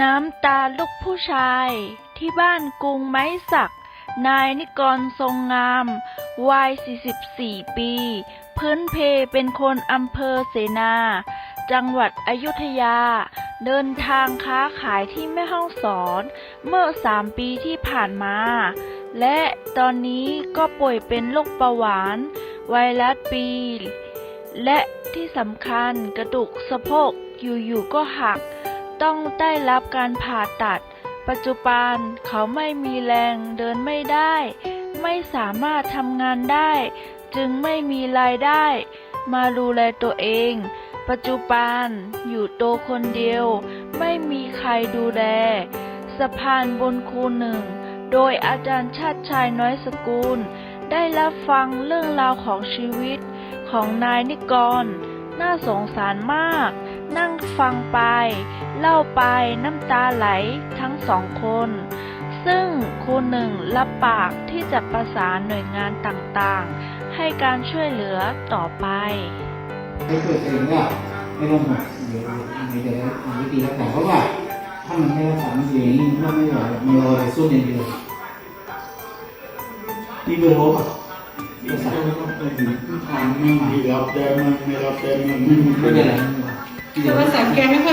น้ำตาลูกผู้ชาย ที่บ้านกรุงไม้สัก นายนิกรทรงงาม วัย 44 ปี พื้นเพเป็นคนอำเภอเสนา จังหวัดอยุธยา เดินทางค้าขายที่แม่ห้องสอน เมื่อ3ปีที่ผ่านมา และตอนนี้ก็ป่วยเป็นโรคเบาหวาน ไวรัสบีและที่สำคัญกระดูกสะโพกอยู่ๆก็หัก ต้องได้รับการผ่าตัด ปัจจุบันเขาไม่มีแรงเดินไม่ได้ ไม่สามารถทำงานได้ จึงไม่มีรายได้ มาดูแลตัวเอง ปัจจุบันอยู่โตวคนเดียว ไม่มีใครดูแล สะพานบนคูหนึ่ง โดยอาจารย์ชาติชายน้อยสกุล ได้รับฟังเรื่องราวของชีวิตของนายนิกร น่าสงสารมาก นั่งฟังไป เล่าไปน้ำตาไหลทั้งสองคน ซึ่งครูหนึ่งรับปากที่จะประสานหน่วยงานต่างๆ ให้การช่วยเหลือต่อไปถ้าเกิดเองก็ไม่ต้องห่วงเดี๋ยวมีเดี๋ยวมีวิธีรักษาเพราะว่าถ้ามันไม่รักษามันอยู่อย่างนี้มันก็ไม่ไหวหรอกมีรอยสู้อย่างเดียวมีเบอร์โทรป่ะรักษาไม่ต้องไปถึงทางไม่มามีรับแจ้งมันไม่รับแจ้งมันไม่เป็นไร โท